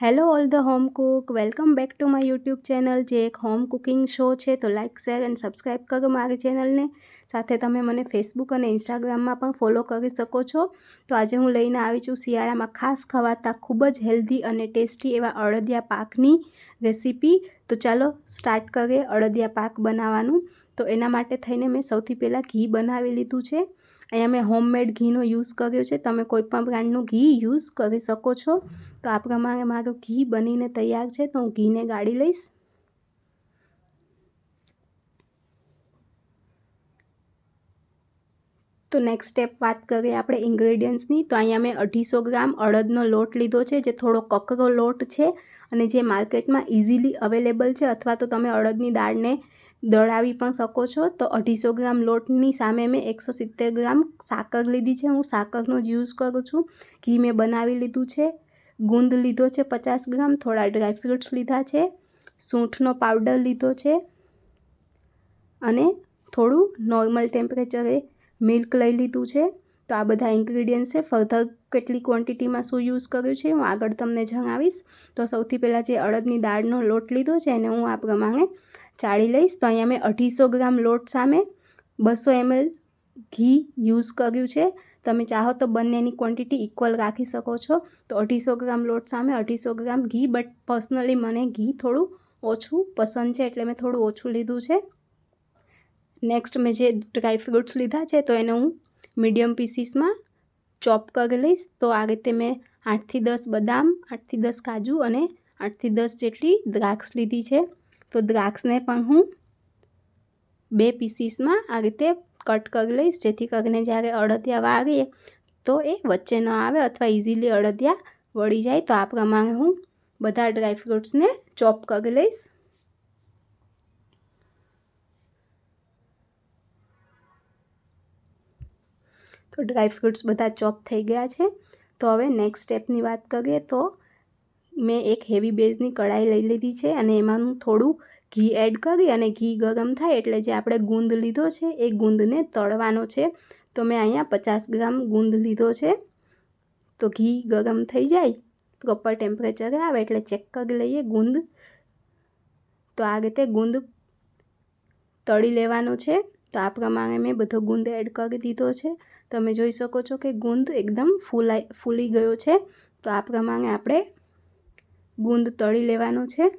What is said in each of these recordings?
Hello all the home cook, welcome back to my YouTube channel. જે એક home cooking show છે, તો like share and subscribe કરો મારી ચેનલને. સાથે તમે મને ફેસબુક અને ઇન્સ્ટાગ્રામમાં પણ ફોલો કરી શકો છો. તો આજે હું લઈને આવી છું શિયાળામાં ખાસ ખવાતા ખૂબ જ હેલ્ધી અને ટેસ્ટી એવા અડદિયા પાકની રેસીપી. તો ચાલો સ્ટાર્ટ કરીએ અડદિયા પાક બનાવવાનું. તો એના માટે થઈને મેં સૌથી પહેલાં ઘી બનાવી લીધું છે. અહીંયા મેં હોમમેડ ઘીનો યુઝ કર્યો છે. તમે કોઈપણ બ્રાન્ડનું ઘી યુઝ કરી શકો છો. તો આ પ્રમાણે મારું ઘી બનીને તૈયાર છે. તો હું ઘીને ગાળી લઈશ. તો નેક્સ્ટ સ્ટેપ વાત કરીએ આપણે ઇન્ગ્રેડિયન્ટ્સની તો અહીંયા મેં અઢીસો ગ્રામ અડદનો લોટ લીધો છે, જે થોડો કકરો લોટ છે અને જે માર્કેટમાં ઇઝીલી અવેલેબલ છે. અથવા તો તમે અડદની દાળને દળાવી પણ શકો છો. તો અઢીસો ગ્રામ લોટની સામે મેં એકસો સિત્તેર ગ્રામ સાકર લીધી છે. હું સાકરનો જ યુઝ કરું છું. ઘી મેં બનાવી લીધું છે. ગુંદ લીધો છે પચાસ ગ્રામ. થોડા ડ્રાયફ્રૂટ્સ લીધા છે. સૂંઠનો પાવડર લીધો છે. અને થોડું નોર્મલ ટેમ્પરેચરે મિલ્ક લઈ લીધું છે. તો આ બધા ઇન્ગ્રીડિયન્ટ્સ છે. ફર્ધર કેટલી ક્વોન્ટિટીમાં શું યુઝ કર્યું છે હું આગળ તમને જણાવીશ. તો સૌથી પહેલાં જે અડદની દાળનો લોટ લીધો છે એને હું આ પ્રમાણે ચાળી લઈશ તો અહીંયા મેં અઢીસો ગ્રામ લોટ સામે બસો એમએલ ઘી યુઝ કર્યું છે. તમે ચાહો તો બંનેની ક્વોન્ટિટી ઇક્વલ રાખી શકો છો. તો અઢીસો ગ્રામ લોટ સામે અઢીસો ગ્રામ ઘી બટ પર્સનલી મને ઘી થોડું ઓછું પસંદ છે એટલે મેં થોડું ઓછું લીધું છે. નેક્સ્ટ મેં જે ડ્રાય ફ્રૂટ્સ લીધા છે તો એને હું મીડિયમ પીસીસમાં ચોપ કરી લઈશ. તો આ રીતે મેં આઠથી દસ બદામ, આઠથી દસ કાજુ અને આઠથી દસ જેટલી દ્રાક્ષ લીધી છે. તો દ્રાક્ષને પણ હું બે પીસીસમાં આ રીતે કટ કરી લઈશ. જેથી કરીને જ્યારે અડદિયા વાળીએ તો એ વચ્ચે ન આવે અથવા ઇઝીલી અડદિયા વળી જાય. તો આ પ્રમાણે હું બધા ડ્રાયફ્રૂટ્સને ચોપ કરી લઈશ. તો ડ્રાયફ્રૂટ્સ બધા ચોપ થઈ ગયા છે. તો હવે નેક્સ્ટ સ્ટેપની વાત કરીએ તો મેં એક હેવી બેઝની કઢાઈ લઈ લીધી છે અને એમાં થોડું ઘી એડ કરી અને ઘી ગરમ થાય એટલે જે આપણે ગુંદ લીધો છે એ ગુંદને તળવાનો છે. તો મેં અહીંયા પચાસ ગ્રામ ગુંદ લીધો છે. તો ઘી ગરમ થઈ જાય પ્રોપર ટેમ્પરેચરે આવે એટલે ચેક કરી લઈએ ગુંદ. તો આ રીતે ગુંદ તળી લેવાનો છે. તો આ પ્રમાણે મેં બધો ગુંદ એડ કરી દીધો છે. તમે જોઈ શકો છો કે ગુંદ એકદમ ફૂલાઈ ફૂલી ગયો છે. તો આ પ્રમાણે આપણે ગુંદ તળી લેવાનો છે.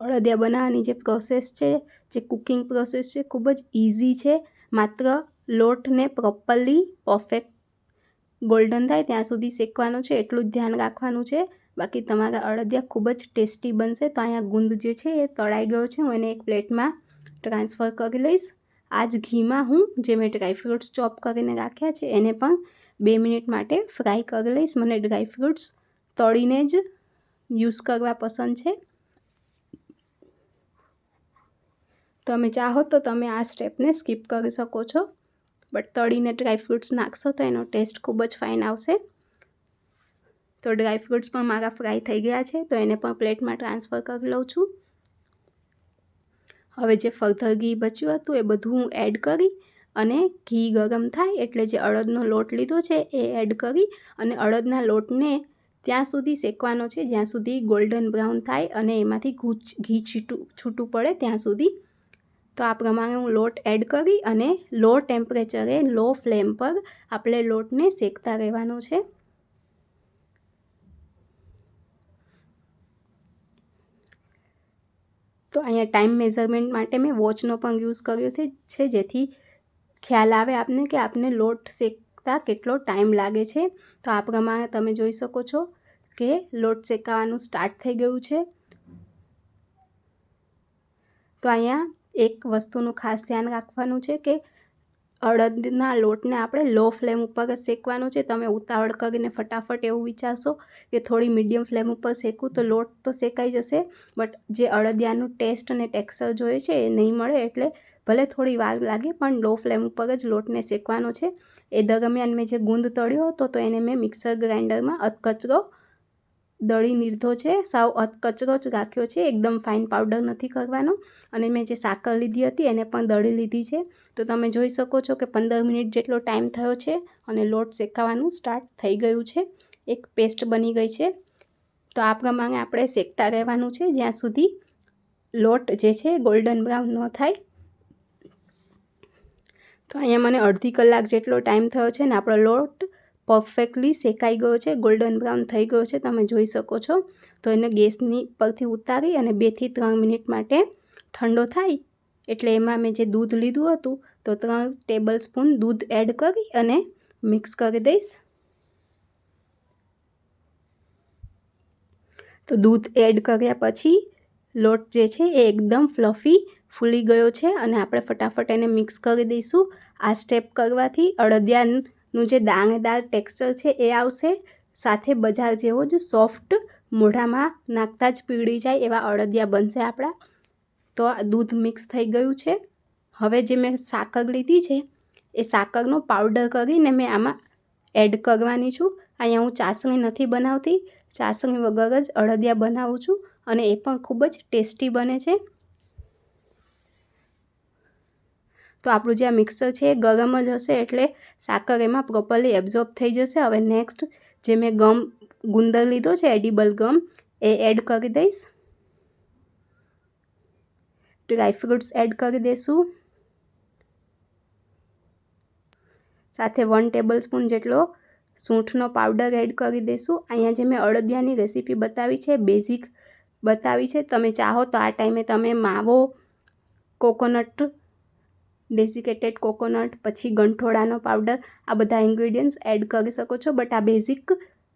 અડદિયા બનાવવાની જે પ્રોસેસ છે, જે કુકિંગ પ્રોસેસ છે, ખૂબ જ ઇઝી છે. માત્ર લોટને પ્રોપરલી પરફેક્ટ ગોલ્ડન થાય ત્યાં સુધી શેકવાનો છે, એટલું જ ધ્યાન રાખવાનું છે. બાકી તમારા અડદિયા ખૂબ જ ટેસ્ટી બનશે તો અહીંયા ગુંદ જે છે એ તળાઈ ગયો છે. હું એને એક પ્લેટમાં ટ્રાન્સફર કરી લઈશ. આ જ ઘીમાં હું, જે મેં ડ્રાયફ્રૂટ્સ ચોપ કરીને રાખ્યા છે, એને પણ બે મિનિટ માટે ફ્રાય કરી લઈશ. મને ડ્રાય ફ્રૂટ્સ તળીને જ યુઝ કરવા પસંદ છે. તમે ચાહો તો તમે આ સ્ટેપને સ્કીપ કરી શકો છો. બટ તળીને ડ્રાય ફ્રૂટ્સ નાખશો તો એનો ટેસ્ટ ખૂબ જ ફાઇન આવશે. તો ડ્રાય ફ્રૂટ્સ પણ મારા ફ્રાય થઈ ગયા છે, તો એને પણ પ્લેટમાં ટ્રાન્સફર કરી લઉં છું. હવે જે ફર્ધર ઘી બચ્યું હતું એ બધું હું એડ કરી અને ઘી ગરમ થાય એટલે જે અડદનો લોટ લીધો છે એ એડ કરી અને અડદના લોટને ત્યાં સુધી શેકવાનો છે. જ્યાં સુધી ગોલ્ડન બ્રાઉન થાય અને એમાંથી ઘી છીટું, છૂટું પડે ત્યાં સુધી. તો આ પ્રમાણે હું લોટ એડ કરી અને લો ટેમ્પરેચરે લો ફ્લેમ પર આપણે લોટને શેકતા રહેવાનો છે. તો અહીંયા ટાઈમ મેઝરમેન્ટ માટે મેં વોચનો પણ યુઝ કર્યો છે, જેથી ખ્યાલ આવે આપને કે આપને લોટ શેકતા કેટલો ટાઈમ લાગે છે? તો આ પ્રમાણે તમે જોઈ શકો છો કે લોટ શેકાવાનું સ્ટાર્ટ થઈ ગયું છે. તો અહીંયા એક વસ્તુનું ખાસ ધ્યાન રાખવાનું છે કે અડદના લોટને આપણે લો ફ્લેમ ઉપર જ શેકવાનું છે. તમે ઉતાવળ કરીને ફટાફટ એવું વિચારશો કે થોડી મીડિયમ ફ્લેમ ઉપર શેકું તો લોટ તો શેકાઈ જશે, બટ જે અડદિયાનું ટેસ્ટ અને ટેક્સચર જોઈએ છે એ નહીં મળે એટલે ભલે થોડી વાર લાગે, પણ લો ફ્લેમ ઉપર જ લોટને શેકવાનો છે. એ દરમિયાન મેં જે ગુંદ તળ્યો હતો, તો એને મેં મિક્સર ગ્રાઇન્ડરમાં અધકચરો દળી લીધો છે. સાવ કચરો જ રાખ્યો છે. એકદમ ફાઇન પાવડર નથી કરવાનો. અને મેં જે સાકર લીધી હતી, એને પણ દળી લીધી છે. તો તમે જોઈ શકો છો કે પંદર મિનિટ જેટલો ટાઈમ થયો છે અને લોટ શેકાવાનું સ્ટાર્ટ થઈ ગયું છે. એક પેસ્ટ બની ગઈ છે. તો આ પ્રમાણે આપણે શેકતા રહેવાનું છે. જ્યાં સુધી લોટ જે છે ગોલ્ડન બ્રાઉન ન થાય તો અહીંયા મને અડધી કલાક જેટલો ટાઈમ થયો છે ને આપણો લોટ પરફેક્ટલી શેકાઈ ગયો છે ગોલ્ડન બ્રાઉન થઈ ગયો છે, તમે જોઈ શકો છો. તો એને ગેસની પરથી ઉતારી અને બેથી ત્રણ મિનિટ માટે ઠંડો થાય. એટલે એમાં મેં જે દૂધ લીધું હતું, તો ત્રણ ટેબલ સ્પૂન દૂધ એડ કરી અને મિક્સ કરી દઈશ. તો દૂધ એડ કર્યા પછી લોટ જે છે એ એકદમ ફ્લફી ફૂલી ગયો છે અને આપણે ફટાફટ એને મિક્સ કરી દઈશું. આ સ્ટેપ કરવાથી અડદિયાનું જે દાણેદાર ટેક્સચર છે એ આવશે. સાથે બજાર જેવો જ સોફ્ટ મોઢામાં નાખતા જ પીળી જાય એવા અડદિયા બનશે આપણા. તો દૂધ મિક્સ થઈ ગયું છે. હવે જે મેં સાકર લીધી છે એ સાકરનો પાવડર કરીને મેં આમાં એડ કરવાની છું. અહીંયા હું ચાસણી નથી બનાવતી. ચાસણી વગર જ અડદિયા બનાવું છું અને એ પણ ખૂબ જ ટેસ્ટી બને છે. તો આપણું જે આ મિક્સર છે એ ગરમ જ હશે એટલે સાકર એમાં પ્રોપરલી એબ્ઝોર્બ થઈ જશે. હવે નેક્સ્ટ જે મેં ગમ ગુંદર લીધો છે એડિબલ ગમ, એ એડ કરી દઈશ. ડ્રાય ફ્રૂટ્સ એડ કરી દઈશું સાથે વન ટેબલ સ્પૂન જેટલો સૂંઠનો પાવડર એડ કરી દઈશું અહીંયા જે મેં અડદિયાની રેસીપી બતાવી છે બેઝિક બતાવી છે, તમે ચાહો તો આ ટાઈમે તમે માવો કોકોનટ ડેસિકેટેડ કોકોનટ, પછી ગંઠોડાનો પાવડર, આ બધા ઇન્ગ્રીડિયન્ટ્સ એડ કરી શકો છો. બટ આ બેઝિક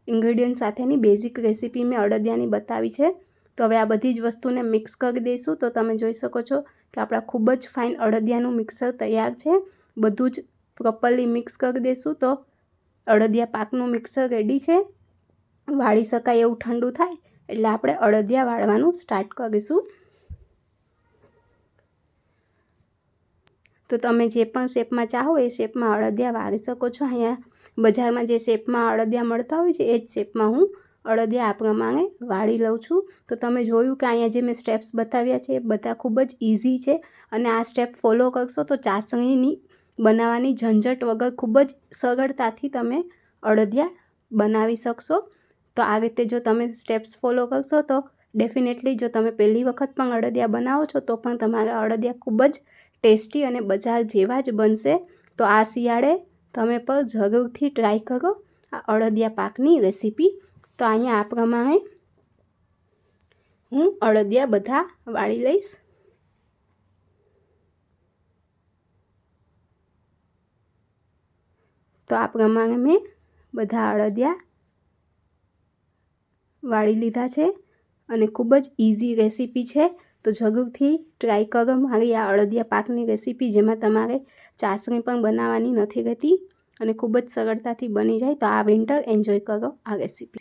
ઇન્ગ્રીડિયન્ટ સાથેની બેઝિક રેસીપી મેં અડદિયાની બતાવી છે. તો હવે આ બધી જ વસ્તુને મિક્સ કરી દઈશું. તો તમે જોઈ શકો છો કે આપણા ખૂબ જ ફાઇન અડદિયાનું મિક્સર તૈયાર છે. બધું જ પ્રોપરલી મિક્સ કરી દઈશું તો અડદિયા પાકનું મિક્સર રેડી છે. વાળી શકાય એવું ઠંડુ થાય એટલે આપણે અડદિયા વાળવાનું સ્ટાર્ટ કરીશું. તો તમે જે પણ શેપમાં ચાહો એ શેપમાં અડદિયા વાળી શકો છો. અહીંયા બજારમાં જે શેપમાં અડદિયા મળતા હોય છે, એ જ શેપમાં હું અડદિયા આ પ્રમાણે વાળી લઉં છું. તો તમે જોયું કે અહીંયા જે મેં સ્ટેપ્સ બતાવ્યા છે, એ બધા ખૂબ જ ઇઝી છે અને આ સ્ટેપ ફોલો કરશો તો ચાસણીની બનાવવાની ઝંઝટ વગર ખૂબ જ સરળતાથી તમે અડદિયા બનાવી શકશો. તો આ રીતે જો તમે સ્ટેપ્સ ફોલો કરશો તો ડેફિનેટલી જો તમે પહેલી વખત પણ અડદિયા બનાવો છો તો પણ તમારા અડદિયા ખૂબ જ ટેસ્ટી અને બજાર જેવા જ બનશે, તો આ શિયાળે તમે પણ જરૂરથી ટ્રાય કરો આ અડદિયા પાકની રેસીપી તો અહીંયા આ પ્રમાણે હું અડદિયા બધા વાળી લઈશ. તો આ પ્રમાણે મેં બધા અડદિયા વાળી લીધા છે અને ખૂબ જ ઇઝી રેસીપી છે. તો જરૂરથી ટ્રાય કરો. મારી આ અડદિયા પાકની રેસીપી જેમાં તમારે ચાસણી પણ બનાવવાની નથી રહેતી અને ખૂબ જ સરળતાથી બની જાય તો આ વિન્ટર એન્જોય કરો આ રેસીપી